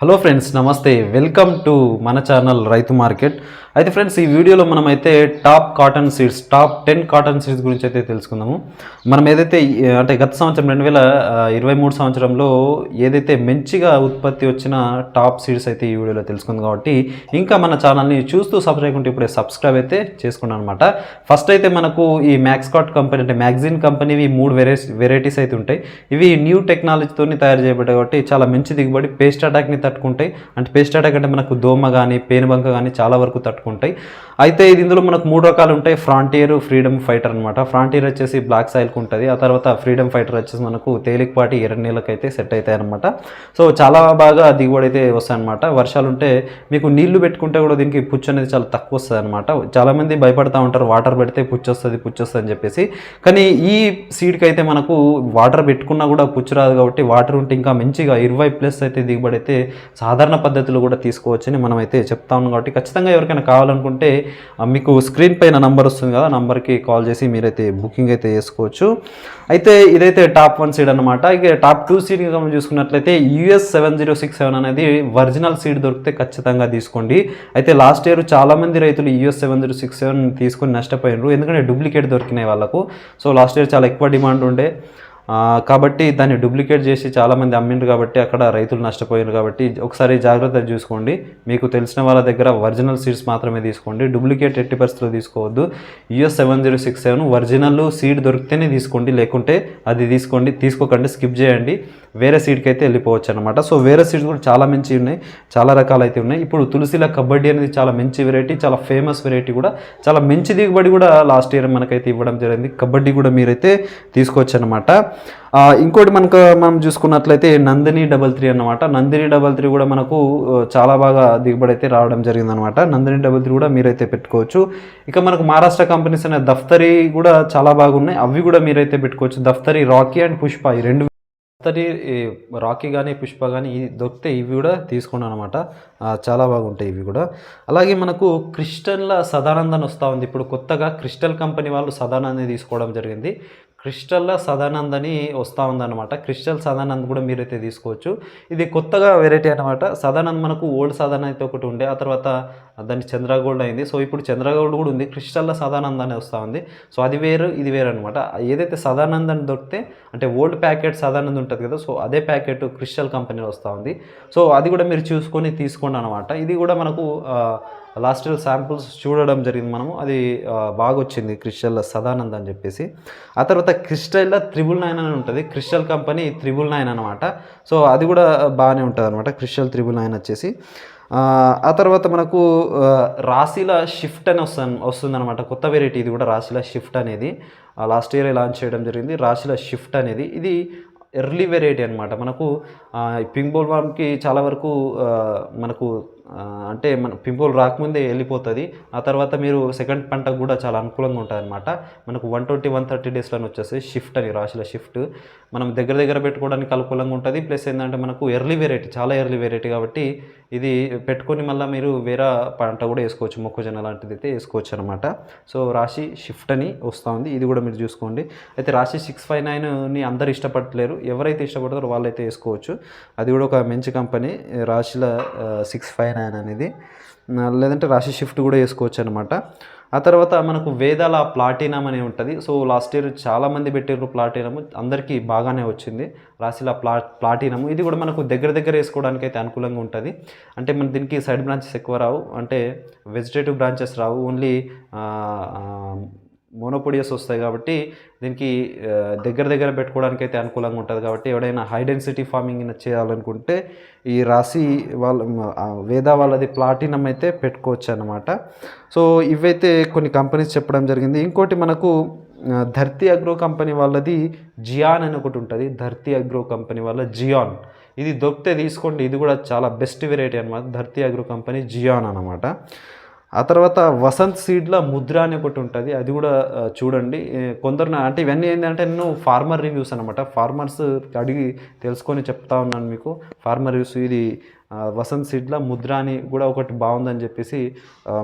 Hello friends నమస్తే. Welcome to మన ఛానల్ రైతు మార్కెట్ అయితే ఫ్రెండ్స్ ఈ వీడియోలో మనం అయితే top cotton seeds top ten cotton seeds గురించి అయితే తెలుసుకుందాము. మనం ఏదైతే అంటే గత సంవత్సరం రెండు వేల ఇరవై మూడు సంవత్సరంలో ఏదైతే మంచిగా ఉత్పత్తి వచ్చిన టాప్ సీడ్స్ అయితే ఈ వీడియోలో తెలుసుకుంది కాబట్టి ఇంకా మన ఛానల్ని చూస్తూ సబ్స్క్రైబ్ ఉంటే ఇప్పుడే సబ్స్క్రైబ్ అయితే చేసుకున్నాను అనమాట ఫస్ట్ అయితే మనకు ఈ మ్యాక్స్కాట్ కంపెనీ అంటే మ్యాగ్జిన్ కంపెనీవి మూడు వెరైస్ వెరైటీస్ అయితే ఉంటాయి. ఇవి న్యూ టెక్నాలజీతో తయారు చేయబడ్డాయి కాబట్టి చాలా మంచి దిగుబడి పేస్ట్ అటాక్ని తట్టుకుంటాయి. అంటే పేస్ట్ అటాక్ అంటే మనకు దోమ కానీ పేనుబంక కానీ చాలా వరకు తట్టుకుంటాయి. ఉంటాయి. అయితే ఇది ఇందులో మనకు మూడు రకాలు ఉంటాయి. ఫ్రాంటియర్ ఫ్రీడమ్ ఫైటర్ అనమాట ఫ్రాంటియర్ వచ్చేసి బ్లాక్ సాయిల్కి ఉంటుంది. ఆ తర్వాత ఫ్రీడమ్ ఫైటర్ వచ్చేసి మనకు తేలికపాటి ఎర్ర నీళ్ళకి అయితే సెట్ అవుతాయి అనమాట సో చాలా బాగా దిగుబడి అయితే వస్తాయన్నమాట. వర్షాలు ఉంటే మీకు నీళ్ళు పెట్టుకుంటే కూడా దీనికి పుచ్చు అనేది చాలా తక్కువ వస్తుంది అనమాట చాలామంది భయపడతా ఉంటారు. వాటర్ పెడితే పుచ్చు వస్తుంది పుచ్చు వస్తుంది అని చెప్పేసి. కానీ ఈ సీడ్కి అయితే మనకు వాటర్ పెట్టుకున్నా కూడా పుచ్చు రాదు కాబట్టి వాటర్ ఉంటే ఇంకా మంచిగా ఇరవై ప్లస్ అయితే దిగుబడి అయితే సాధారణ పద్ధతిలో కూడా తీసుకోవచ్చని మనం అయితే చెప్తా ఉన్నాం కాబట్టి ఖచ్చితంగా ఎవరికైనా కావాలనుకుంటే మీకు స్క్రీన్ పైన నంబర్ వస్తుంది కదా నంబర్కి కాల్ చేసి మీరైతే బుకింగ్ అయితే చేసుకోవచ్చు. అయితే ఇదైతే టాప్ వన్ సీడ్ అనమాట ఇక టాప్ టూ సీడ్ మనం చూసుకున్నట్లయితే US seven zero six seven అనేది ఒరిజినల్ సీడ్ దొరికితే ఖచ్చితంగా తీసుకోండి. అయితే లాస్ట్ ఇయర్ చాలామంది రైతులు US seven zero six seven తీసుకొని నష్టపోయినారు. ఎందుకంటే డూప్లికేట్ దొరికినాయి వాళ్ళకు. సో లాస్ట్ ఇయర్ చాలా ఎక్కువ డిమాండ్ ఉండే. కాబట్టి దాన్ని డూప్లికేట్ చేసి చాలామంది అమ్మిండ్రు కాబట్టి అక్కడ రైతులు నష్టపోయారు కాబట్టి ఒకసారి జాగ్రత్త చూసుకోండి. మీకు తెలిసిన వాళ్ళ దగ్గర ఒరిజినల్ సీడ్స్ మాత్రమే తీసుకోండి. డూప్లికేట్ ఎట్టి పరిస్థితుల్లో తీసుకోవద్దు. US seven zero six seven original seed దొరికితేనే తీసుకోండి. లేకుంటే అది తీసుకోండి. తీసుకోకండి. స్కిప్ చేయండి. వేరే సీడ్కి అయితే వెళ్ళిపోవచ్చు అనమాట సో వేరే సీడ్స్ కూడా చాలా మంచి ఉన్నాయి. చాలా రకాలు అయితే ఉన్నాయి. ఇప్పుడు తులసిల కబడ్డీ అనేది చాలా మంచి వెరైటీ చాలా ఫేమస్ వెరైటీ కూడా. చాలా మంచి దిగుబడి కూడా లాస్ట్ ఇయర్ మనకైతే ఇవ్వడం జరిగింది. కబడ్డీ కూడా మీరైతే తీసుకోవచ్చు అనమాట ఇంకోటి మనకు మనం చూసుకున్నట్లయితే నందిని డబల్ త్రీ అనమాట నందిని డబల్ త్రీ కూడా మనకు చాలా బాగా దిగుబడి అయితే రావడం జరిగిందనమాట నందిని డబల్ త్రీ కూడా మీరైతే పెట్టుకోవచ్చు. ఇక మనకు మహారాష్ట్ర కంపెనీస్ అనే దఫ్తరీ కూడా చాలా బాగున్నాయి. అవి కూడా మీరైతే పెట్టుకోవచ్చు. Daftari Rocky and Pushpa. ఈ రెండు దఫ్తరీ రాకీ కానీ పుష్ప కానీ ఇది దొరికితే ఇవి కూడా తీసుకున్నాను అనమాట చాలా బాగుంటాయి ఇవి కూడా. అలాగే మనకు క్రిస్టల్ల సదానందన్ వస్తూ ఉంది. ఇప్పుడు కొత్తగా క్రిస్టల్ కంపెనీ వాళ్ళు సదానందని తీసుకోవడం జరిగింది. క్రిస్టల్ సదానంద్ అని వస్తూ ఉందన్నమాట. క్రిస్టల్ సదానంద్ కూడా మీరైతే తీసుకోవచ్చు. ఇది కొత్తగా వెరైటీ అనమాట సదానంద్ మనకు ఓల్డ్ సదానంద్ అయితే ఒకటి ఉండే ఆ తర్వాత దాన్ని చంద్రగోల్డ్ అయింది. సో ఇప్పుడు చంద్రగోల్డ్ కూడా ఉంది. క్రిస్టల్ల సదానంద్ అని వస్తూ ఉంది. సో అది వేరు ఇది వేరు అనమాట ఏదైతే సదానంద్ అని దొరికితే అంటే ఓల్డ్ ప్యాకెట్ సదానంద్ ఉంటుంది కదా సో అదే ప్యాకెట్ క్రిస్టల్ కంపెనీలో వస్తూ ఉంది. సో అది కూడా మీరు చూసుకొని తీసుకోండి అనమాట ఇది కూడా మనకు లాస్ట్ ఇయర్ శాంపుల్స్ చూడడం జరిగింది మనము. అది బాగా వచ్చింది క్రిస్టల్ సదానంద్ అని చెప్పేసి. ఆ తర్వాత క్రిస్టల్లో త్రిబుల్ నైన్ అని ఉంటుంది. క్రిస్టల్ కంపెనీ త్రిబుల్ నైన్ అనమాట సో అది కూడా బాగానే ఉంటుంది అనమాట క్రిస్టల్ త్రిబుల్ నైన్ వచ్చేసి. ఆ, తర్వాత మనకు రాశిల షిఫ్ట్ అని వస్తుంది వస్తుందన్నమాట. కొత్త వెరైటీ ఇది కూడా రాశిల షిఫ్ట్ అనేది. లాస్ట్ ఇయర్ లాంచ్ చేయడం జరిగింది. రాశిల షిఫ్ట్ అనేది. ఇది ఎర్లీ వెరైటీ అనమాట మనకు పింక్ బోల్ వామ్కి చాలా వరకు మనకు అంటే మన పింపుల్ రాకముందే వెళ్ళిపోతుంది. ఆ తర్వాత మీరు సెకండ్ పంటకు కూడా చాలా అనుకూలంగా ఉంటుంది అనమాట మనకు వన్ ట్వంటీ వన్ థర్టీ డేస్లో వచ్చేసి షిఫ్ట్ అని రాశిల షిఫ్ట్. మనం దగ్గర దగ్గర పెట్టుకోవడానికి అనుకూలంగా ఉంటుంది. ప్లస్ ఏంటంటే మనకు ఎర్లీ వెరైటీ చాలా ఎర్లీ వెరైటీ కాబట్టి ఇది పెట్టుకొని మళ్ళీ మీరు వేరే పంట కూడా వేసుకోవచ్చు మొక్కజొన్న లాంటిది అయితే వేసుకోవచ్చు అనమాట సో రాశి షిఫ్ట్ అని వస్తూ ఉంది. ఇది కూడా మీరు చూసుకోండి. అయితే రాశి సిక్స్ ఫైవ్ నైన్ని అందరు ఇష్టపడలేరు. ఎవరైతే ఇష్టపడతారో వాళ్ళైతే వేసుకోవచ్చు. అది కూడా ఒక మంచి కంపెనీ. రాశిల సిక్స్ ఫైవ్ నైన్ అనేది. లేదంటే రాశి షిఫ్ట్ కూడా వేసుకోవచ్చు అనమాట ఆ తర్వాత మనకు వేదాల ప్లాటినం అనే ఉంటుంది. సో లాస్ట్ ఇయర్ చాలామంది పెట్టారు ప్లాటినము. అందరికీ బాగానే వచ్చింది. రాశిల ప్లా ప్లాటినము. ఇది కూడా మనకు దగ్గర దగ్గర వేసుకోవడానికి అయితే అనుకూలంగా ఉంటుంది. అంటే మన దీనికి సైడ్ బ్రాంచెస్ ఎక్కువ రావు. అంటే వెజిటేటివ్ బ్రాంచెస్ రావు. ఓన్లీ మోనోపోడియస్ వస్తాయి కాబట్టి దీనికి దగ్గర దగ్గర పెట్టుకోవడానికి అయితే అనుకూలంగా ఉంటుంది కాబట్టి ఎవడైనా హై డెన్సిటీ ఫార్మింగ్ చేయాలనుకుంటే ఈ రాశి వాళ్ళ వేదా వేద వాళ్ళది ప్లాటినం అయితే పెట్టుకోవచ్చు అనమాట సో ఇవైతే కొన్ని కంపెనీస్ చెప్పడం జరిగింది. ఇంకోటి మనకు ధర్తి అగ్రో కంపెనీ వాళ్ళది జియాన్ అని ఒకటి ఉంటుంది. ధర్తి అగ్రో కంపెనీ వాళ్ళ జియాన్. ఇది దొరికితే తీసుకోండి. ఇది కూడా చాలా బెస్ట్ వెరైటీ అనమాట ధర్తి అగ్రో కంపెనీ జియాన్ అనమాట ఆ తర్వాత వసంత్ సీడ్ల ముద్ర అని ఒకటి ఉంటుంది అది కూడా చూడండి. కొందరు అంటే ఇవన్నీ ఏంటంటే నేను ఫార్మర్ రివ్యూస్ అనమాట ఫార్మర్స్ అడిగి తెలుసుకొని చెప్తా ఉన్నాను మీకు. ఫార్మర్ రివ్యూస్ ఇది వసంత్ సీడ్ల ముద్ర అని కూడా ఒకటి బాగుందని చెప్పేసి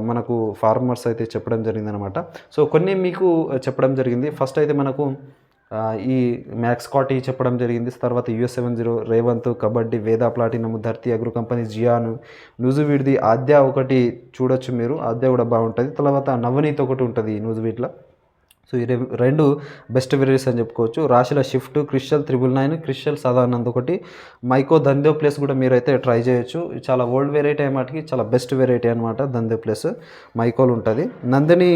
మనకు ఫార్మర్స్ అయితే చెప్పడం జరిగింది అనమాట సో కొన్ని మీకు చెప్పడం జరిగింది. ఫస్ట్ అయితే మనకు ఈ మ్యాక్స్ కాటీ చెప్పడం జరిగింది. తర్వాత US seven zero Revanth Kabaddi Veda Platinum Dharti Agro company జియాను నూజువీడ్ది ఆద్య ఒకటి చూడొచ్చు మీరు. ఆద్య కూడా బాగుంటుంది. తర్వాత నవనీత్ ఒకటి ఉంటుంది నూజువీడ్లో సో ఈ రెండు బెస్ట్ వెరైటీస్ అని చెప్పుకోవచ్చు. రాశిల shift crystal triple nine crystal సాధారణంద ఒకటి. మైకో దందో ప్లేస్ కూడా మీరైతే ట్రై చేయొచ్చు. చాలా ఓల్డ్ వెరైటీ అన్నమాటకి చాలా బెస్ట్ వెరైటీ అనమాట దందో ప్లేస్. మైకోలు ఉంటుంది. నందిని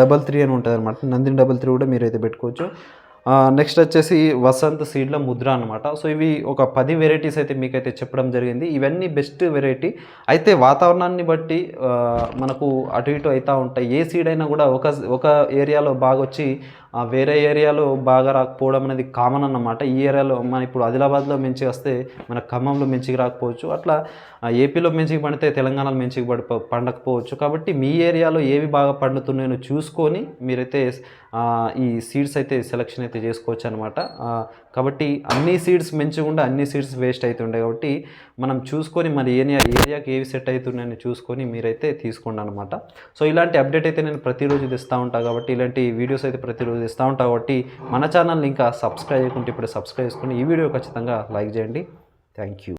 డబల్ త్రీ అని ఉంటుంది అనమాట నందిని డబల్ త్రీ కూడా మీరైతే పెట్టుకోవచ్చు. నెక్స్ట్ వచ్చేసి వసంత్ సీడ్ల ముద్ర అనమాట సో ఇవి ఒక పది వెరైటీస్ అయితే మీకైతే చెప్పడం జరిగింది. ఇవన్నీ బెస్ట్ వెరైటీ అయితే వాతావరణాన్ని బట్టి మనకు అటు ఇటు అవుతూ ఉంటాయి. ఏ సీడ్ అయినా కూడా ఒక ఒక ఏరియాలో బాగా వచ్చి వేరే ఏరియాలో బాగా రాకపోవడం అనేది కామన్ అన్నమాట. ఈ ఏరియాలో మన ఇప్పుడు ఆదిలాబాద్లో మంచిగా వస్తే మన ఖమ్మంలో మంచిగా రాకపోవచ్చు. అట్లా ఏపీలో మంచిగా పడితే తెలంగాణలో మంచిగా పడి పండకపోవచ్చు. కాబట్టి మీ ఏరియాలో ఏవి బాగా పండుతున్నాయో చూసుకొని మీరైతే ఈ సీడ్స్ అయితే సెలెక్షన్ అయితే చేసుకోవచ్చు అనమాట కాబట్టి అన్ని సీడ్స్ మంచిగా అన్ని సీడ్స్ వేస్ట్ అవుతుండే కాబట్టి మనం చూసుకొని మన ఏరియా ఏరియాకి ఏవి సెట్ అవుతున్నాయని చూసుకొని మీరైతే తీసుకోండి అనమాట సో ఇలాంటి అప్డేట్ అయితే నేను ప్రతిరోజు ఇస్తూ ఉంటాను కాబట్టి ఇలాంటి వీడియోస్ అయితే ప్రతిరోజు ఇస్తూ ఉంటాను కాబట్టి మన ఛానల్ని ఇంకా సబ్స్క్రైబ్ చేయకుంటే ఇప్పుడు సబ్స్క్రైబ్ చేసుకొని ఈ వీడియో ఖచ్చితంగా లైక్ చేయండి. Thank you